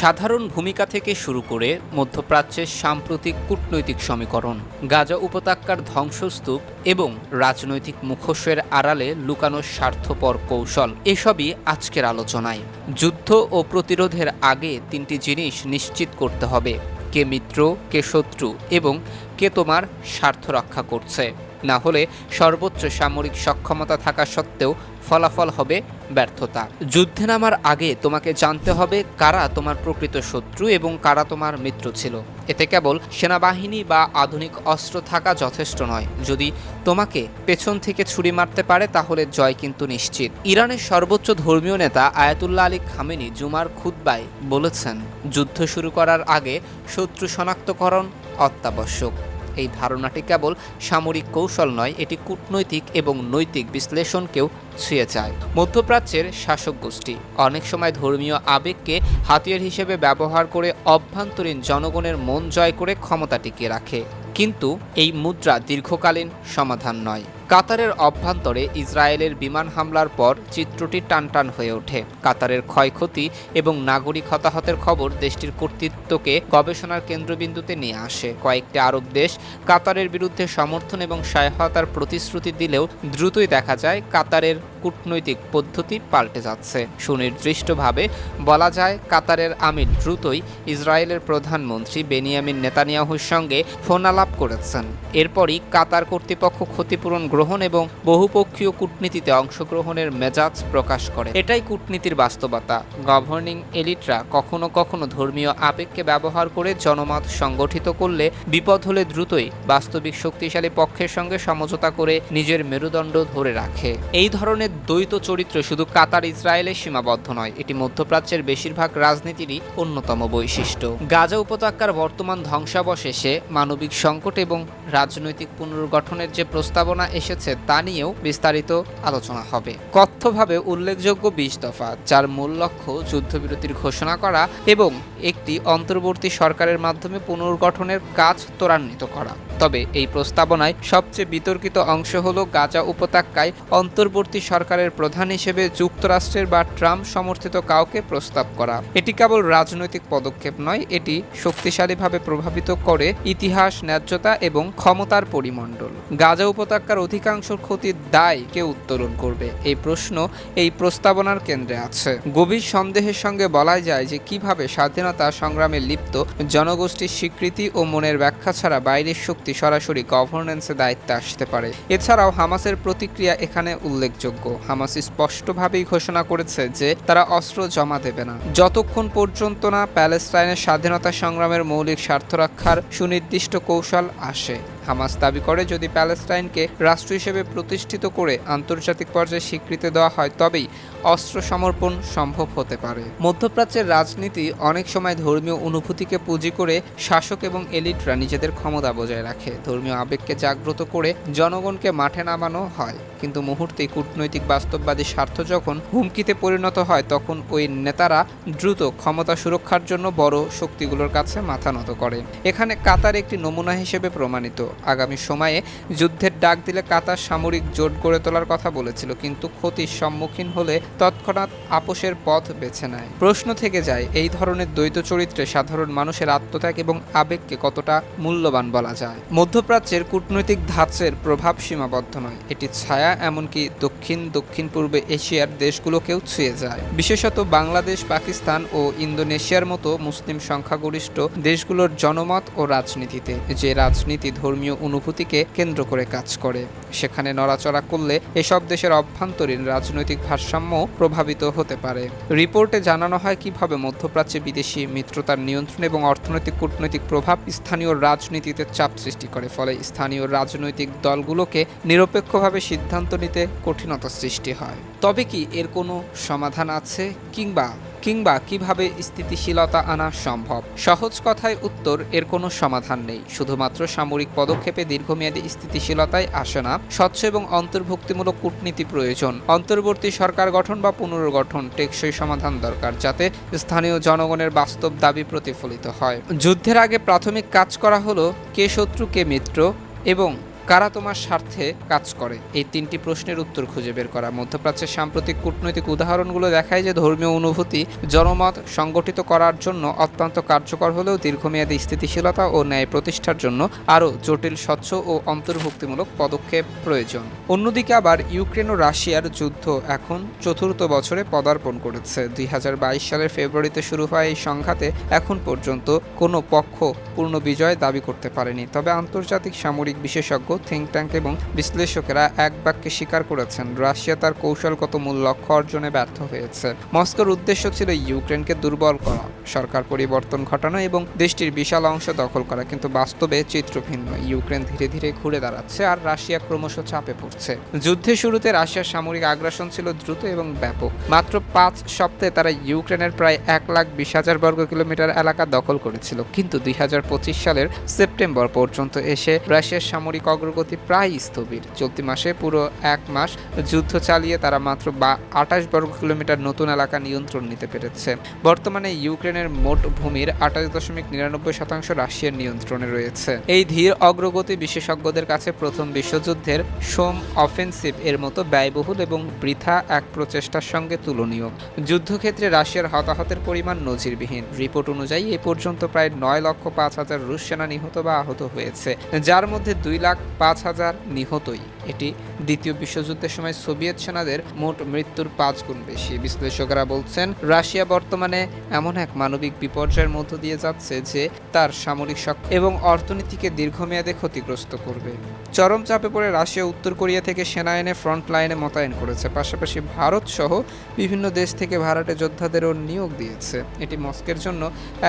সাধারণ ভূমিকা থেকে শুরু করে মধ্যপ্রাচ্যের সাম্প্রতিক কূটনৈতিক সমীকরণ, গাজা উপত্যকার ধ্বংসস্তূপ এবং রাজনৈতিক মুখোশের আড়ালে লুকানো স্বার্থপর কৌশল, এসবই আজকের আলোচনায়। যুদ্ধ ও প্রতিরোধের আগে তিনটি জিনিস নিশ্চিত করতে হবে, কে মিত্র, কে শত্রু এবং কে তোমার স্বার্থ রক্ষা করছে। না হলে সর্বোচ্চ সামরিক সক্ষমতা থাকা সত্ত্বেও ফলাফল হবে ব্যর্থতা। যুদ্ধে নামার আগে তোমাকে জানতে হবে কারা তোমার প্রকৃত শত্রু এবং কারা তোমার মিত্র ছিল। এতে কেবল সেনাবাহিনী বা আধুনিক অস্ত্র থাকা যথেষ্ট নয়। যদি তোমাকে পেছন থেকে ছুরি মারতে পারে, তাহলে জয় কিন্তু নিশ্চিত। ইরানের সর্বোচ্চ ধর্মীয় নেতা আয়াতুল্লাহ আলী খামেনি জুমার খুদ্বায় বলেছেন, যুদ্ধ শুরু করার আগে শত্রু শনাক্তকরণ অত্যাবশ্যক। এই ধারণাটি কেবল সামরিক কৌশল নয়, এটি কূটনৈতিক এবং নৈতিক বিশ্লেষণকেও ছুঁয়ে যায়। মধ্যপ্রাচ্যের শাসক গোষ্ঠী অনেক সময় ধর্মীয় আবেগকে হাতিয়ার হিসেবে ব্যবহার করে অভ্যন্তরীণ জনগণের মন জয় করে ক্ষমতা টিকিয়ে রাখে। কিন্তু এই মুদ্রা দীর্ঘকালীন সমাধান নয়। কাতারের অভ্যন্তরে ইসরায়েলের বিমান হামলার পর চিত্রটি টানটান হয়ে ওঠে। কাতারের ক্ষয়ক্ষতি এবং নাগরিক হতাহতের খবর দেশটির কর্তৃত্বকে গবেষণার কেন্দ্রবিন্দুতে নিয়ে আসে। কয়েকটি আরব দেশ কাতারের বিরুদ্ধে সমর্থন এবং সহায়তার প্রতিশ্রুতি দিলেও দ্রুতই দেখা যায় কাতারের কূটনৈতিক পদ্ধতি পাল্টে যাচ্ছে। সুনির্দিষ্টভাবে বলা যায়, কাতারের আমির দ্রুতই ইসরায়েলের প্রধানমন্ত্রী বেনিয়ামিন নেতানিয়াহুর সঙ্গে ফোনালাপ করেছেন। এরপরই কাতার কর্তৃপক্ষ ক্ষতিপূরণ গ্রহণ এবং বহুপক্ষীয় কূটনীতিতে অংশগ্রহণের মেজাজ প্রকাশ করে। এটাই কূটনীতির বাস্তবতা। গভর্নিং এলিটরা কখনো কখনো ধর্মীয় আবেগকে ব্যবহার করে জনমত সংগঠিত করলে বিপদ হলে দ্রুতই বাস্তবিক শক্তিশালী পক্ষের সঙ্গে সমঝোতা করে নিজের মেরুদণ্ড ধরে রাখে। এই ধরনের দ্বৈত চরিত্র শুধু কাতার ইসরায়েলে সীমাবদ্ধ নয়, এটি মধ্যপ্রাচ্যের বেশিরভাগ রাজনীতিরই অন্যতম বৈশিষ্ট্য। গাজা উপত্যকার বর্তমান ধ্বংসাবশেষে মানবিক সংকট এবং রাজনৈতিক পুনর্গঠনের যে প্রস্তাবনা এসেছে তা নিয়েও বিস্তারিত আলোচনা হবে। কথ্যভাবে উল্লেখযোগ্য বিশ দফা, যার মূল লক্ষ্য যুদ্ধবিরতির ঘোষণা করা এবং একটি অন্তর্বর্তী সরকারের মাধ্যমে পুনর্গঠনের কাজ ত্বরান্বিত করা। তবে এই প্রস্তাবনায় সবচেয়ে বিতর্কিত অংশ হল গাজা উপত্যকায় অন্তর্বর্তী সরকারের প্রধান হিসেবে যুক্তরাষ্ট্রের বা ট্রাম্প সমর্থিত কাউকে প্রস্তাব করা। এটি কেবল রাজনৈতিক পদক্ষেপ নয়, এটি শক্তিশালীভাবে প্রভাবিত করে ইতিহাস, ন্যায্যতা এবং ক্ষমতার পরিমণ্ডল। গাজা উপত্যকার অধিকাংশ ক্ষতির দায় কে উত্তোলন করবে? এই প্রশ্ন এই প্রস্তাবনার কেন্দ্রে আছে। গভীর সন্দেহের সঙ্গে বলা যায় যে কীভাবে স্বাধীনতা সংগ্রামে লিপ্ত জনগোষ্ঠীর স্বীকৃতি ও মনের ব্যাখ্যা ছাড়া বাইরের শক্তি সরাসরি গভর্নেন্সে দায়িত্বে আসতে পারে। এছাড়াও হামাসের প্রতিক্রিয়া এখানে উল্লেখযোগ্য। হামাস স্পষ্টভাবেই ঘোষণা করেছে যে তারা অস্ত্র জমা দেবে না। যতক্ষণ পর্যন্ত না প্যালেস্টাইনের স্বাধীনতা সংগ্রামের মৌলিক স্বার্থ রক্ষার সুনির্দিষ্ট কৌশল আসে। হামাস দাবি করে, যদি প্যালেস্টাইনকে রাষ্ট্র হিসেবে প্রতিষ্ঠিত করে আন্তর্জাতিক পর্যায়ে স্বীকৃতি দেওয়া হয়, তবেই অস্ত্র সমর্পণ সম্ভব হতে পারে। মধ্যপ্রাচ্যের রাজনীতি অনেক সময় ধর্মীয় অনুভূতিকে পুঁজি করে শাসক এবং এলিটরা নিজেদের ক্ষমতা বজায় রাখে। ধর্মীয় আবেগকে জাগ্রত করে জনগণকে মাঠে নামানো হয়। কিন্তু মুহূর্তেই কূটনৈতিক বাস্তববাদী স্বার্থ যখন হুমকিতে পরিণত হয়, তখন ওই নেতারা দ্রুত ক্ষমতা সুরক্ষার জন্য বড় শক্তিগুলোর কাছে মাথা নত করেন। এখানে কাতার একটি নমুনা হিসেবে প্রমাণিত। আগামী সময়ে যুদ্ধের ডাক দিলে কাতার সামরিক জোট গড়ে তোলার কথা বলেছিল, কিন্তু ক্ষতির সম্মুখীন হলে তৎক্ষণাৎ আপোষের পথ বেছে নেয়। প্রশ্ন থেকে যায়, এই ধরনের দ্বৈত চরিত্রে সাধারণ মানুষের আত্মত্যাগ এবং আবেগকে কতটা মূল্যবান বলা যায়? মধ্যপ্রাচ্যের কূটনৈতিক ধাঁচের প্রভাব সীমাবদ্ধ নয়। এটি ছায়া, এমনকি দক্ষিণ দক্ষিণ পূর্বে এশিয়ার দেশগুলোকেও ছুঁয়ে যায়। বিশেষত বাংলাদেশ, পাকিস্তান ও ইন্দোনেশিয়ার মতো মুসলিম সংখ্যাগরিষ্ঠ দেশগুলোর জনমত ও রাজনীতিতে, যে রাজনীতি ধর্মীয় অনুভূতিকে কেন্দ্র করে কাজ করে। সেখানে নড়াচড়া করলে এসব দেশের অভ্যন্তরীণ রাজনৈতিক ভারসাম্য প্রভাবিত হতে পারে। রিপোর্টে জানানো হয় কীভাবে মধ্যপ্রাচ্যে বিদেশি মিত্রতার নিয়ন্ত্রণ এবং অর্থনৈতিক কূটনৈতিক প্রভাব স্থানীয় রাজনীতিতে চাপ সৃষ্টি করে, ফলে স্থানীয় রাজনৈতিক দলগুলোকে নিরপেক্ষভাবে সিদ্ধান্ত নিতে কঠিনতা সৃষ্টি হয়। তবে কি এর কোনো সমাধান আছে কিংবা কিংবা কীভাবে স্থিতিশীলতা আনা সম্ভব? সহজ কথায় উত্তর, এর কোনো সমাধান নেই। শুধুমাত্র সামরিক পদক্ষেপে দীর্ঘমেয়াদী স্থিতিশীলতায় আসে না। স্বচ্ছ এবং অন্তর্ভুক্তিমূলক কূটনীতি প্রয়োজন। অন্তর্বর্তী সরকার গঠন বা পুনর্গঠন টেকসই সমাধান দরকার, যাতে স্থানীয় জনগণের বাস্তব দাবি প্রতিফলিত হয়। যুদ্ধের আগে প্রাথমিক কাজ করা হলো কে শত্রু, কে মিত্র এবং কারা তোমার স্বার্থে কাজ করে? এই তিনটি প্রশ্নের উত্তর খুঁজে বের করা। মধ্যপ্রাচ্যের সাম্প্রতিক কূটনৈতিক উদাহরণগুলো দেখায় যে ধর্মীয় অনুভূতি জনমত সংগঠিত করার জন্য অত্যন্ত কার্যকর হলেও দীর্ঘমেয়াদী স্থিতিশীলতা ও ন্যায় প্রতিষ্ঠার জন্য আরও জটিল, স্বচ্ছ ও অন্তর্ভুক্তিমূলক পদক্ষেপ প্রয়োজন। অন্যদিকে আবার ইউক্রেন ও রাশিয়ার যুদ্ধ এখন চতুর্থ বছরে পদার্পণ করেছে। দুই হাজার বাইশ সালের ফেব্রুয়ারিতে শুরু হওয়া এই সংঘাতে এখন পর্যন্ত কোনো পক্ষ পূর্ণ বিজয় দাবি করতে পারেনি। তবে আন্তর্জাতিক সামরিক বিশেষজ্ঞ থিঙ্ক ট্যাঙ্ক এবং বিশ্লেষকেরা এক বাক্যে স্বীকার করেছেন, রাশিয়া তার কৌশলগত মূল লক্ষ্য অর্জনে ব্যর্থ হয়েছে। মস্কোর উদ্দেশ্য ছিল ইউক্রেনকে দুর্বল করা, সরকার পরিবর্তন ঘটানো এবং দেশটির বিশাল অংশ দখল করা, কিন্তু বাস্তবে চিত্র ভিন্ন। ইউক্রেন ধীরে ধীরে ঘুরে দাঁড়াচ্ছে আর রাশিয়া ক্রমশ চাপে পড়ছে। যুদ্ধের শুরুতে রাশিয়ার সামরিক আগ্রাসন ছিল দ্রুত এবং ব্যাপক। মাত্র পাঁচ সপ্তাহে তারা ইউক্রেনের প্রায় এক লাখ বিশ হাজার বর্গ কিলোমিটার এলাকা দখল করেছিল, কিন্তু দুই হাজার পঁচিশ সালের সেপ্টেম্বর পর্যন্ত এসে রাশিয়ার সামরিক অগ্রগতি প্রায় স্থবির। চলতি মাসে পুরো এক মাস যুদ্ধ চালিয়ে তারা মাত্র বা আঠাশ বর্গ কিলোমিটার নতুন এলাকা নিয়ন্ত্রণ নিতে পেরেছে। বর্তমানে ইউক্রেনের মোট ভূমির আঠাশ দশমিক নিরানব্বই শতাংশ রাশিয়ার নিয়ন্ত্রণে রয়েছে। এই ধীর অগ্রগতি বিশেষজ্ঞদের কাছে প্রথম বিশ্বযুদ্ধের সোম অফেন্সিভ এর মতো ব্যয়বহুল এবং বৃথা এক প্রচেষ্টার সঙ্গে তুলনীয়। যুদ্ধক্ষেত্রে রাশিয়ার হতাহতের পরিমাণ নজিরবিহীন। রিপোর্ট অনুযায়ী এ পর্যন্ত প্রায় নয় লক্ষ পাঁচ হাজার রুশ সেনা নিহত বা আহত হয়েছে, যার মধ্যে দুই লাখ পাঁচ হাজার নিহতই। এটি দ্বিতীয় বিশ্বযুদ্ধের সময় সোভিয়েত সেনাদের মোট মৃত্যুর পাঁচ গুণ বেশি। বিশ্লেষকরা বলছেন, রাশিয়া বর্তমানে এমন এক মানবিক বিপর্যয়ের মধ্য দিয়ে যাচ্ছে যে তার সামরিক শক্তি এবং অর্থনীতিকে দীর্ঘমেয়াদে ক্ষতিগ্রস্ত করবে। চরম চাপে পড়ে রাশিয়া উত্তর কোরিয়া থেকে সেনা এনে ফ্রন্ট লাইনে মোতায়েন করেছে। পাশাপাশি ভারত সহ বিভিন্ন দেশ থেকে ভাড়াটে যোদ্ধাদেরও নিয়োগ দিয়েছে। এটি মস্কের জন্য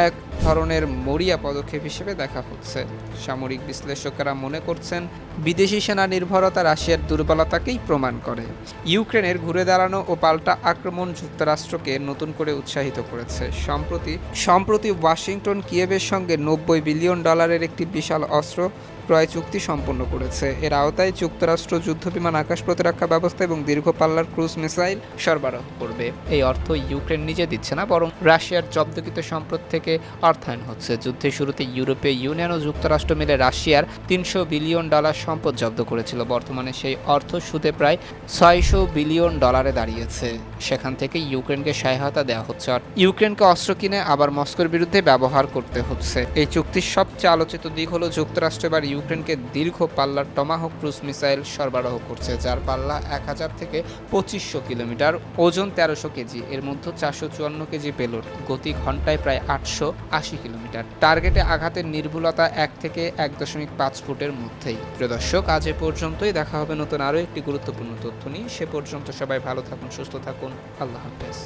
এক ধরনের মরিয়া পদক্ষেপ হিসেবে দেখা হচ্ছে। সামরিক বিশ্লেষকেরা মনে করছেন বিদেশি সেনা নির্ভরতা রাশিয়ার দুর্বলতাকেই প্রমাণ করে। ইউক্রেনের ঘুরে দাঁড়ানো ও পাল্টা আক্রমণ যুক্তরাষ্ট্রকে নতুন করে উৎসাহিত করেছে। সম্প্রতি সম্প্রতি ওয়াশিংটন কিয়েভের সঙ্গে নব্বই বিলিয়ন ডলারের একটি বিশাল অস্ত্র ক্রয় চুক্তি সম্পন্ন করেছে। এর আওতায় যুক্তরাষ্ট্র যুদ্ধবিমান আকাশ প্রতিরক্ষা ব্যবস্থা এবং দীর্ঘ পাল্লার ক্রুজ মিসাইল সরবরাহ করবে। এই অর্থ ইউক্রেন নিজে দিচ্ছে না, বরং রাশিয়ার জব্দকৃত সম্পদ থেকে অর্থায়ন হচ্ছে। যুদ্ধের শুরুতে ইউরোপীয় ইউনিয়ন ও যুক্তরাষ্ট্র মিলে রাশিয়ার তিনশো বিলিয়ন ডলার সম্পদ জব্দ করেছিল। বর্তমানে সেই অর্থ সুদে প্রায় ছয়শো বিলিয়ন ডলারে দাঁড়িয়েছে। সেখান থেকে ইউক্রেনকে সহায়তা দেওয়া হচ্ছে। আর ইউক্রেনকে অস্ত্র কিনে আবার মস্কোর বিরুদ্ধে ব্যবহার করতে হচ্ছে। এই চুক্তির সবচেয়ে আলোচিত দিক হলো যুক্তরাষ্ট্র এবার ইউক্রেনকে দীর্ঘ পাল্লার টমাহক ক্রুজ মিসাইল সরবরাহ করছে, যার পাল্লা এক হাজার থেকে পঁচিশশো কিলোমিটার। ওজন তেরোশো কেজি, এর মধ্যে চারশো চুয়ান্ন কেজি পেলোড, গতি ঘন্টায় প্রায় আটশো আশি কিলোমিটার। টার্গেটে আঘাতের নির্ভুলতা এক থেকে এক দশমিক পাঁচ ফুটের মধ্যেই। প্রিয় দর্শক, আজ এ পর্যন্তই। দেখা হবে নতুন আরও একটি গুরুত্বপূর্ণ তথ্য নিয়ে। সে পর্যন্ত সবাই ভালো থাকুন, সুস্থ থাকুন। আল্লাহ হাফেজ।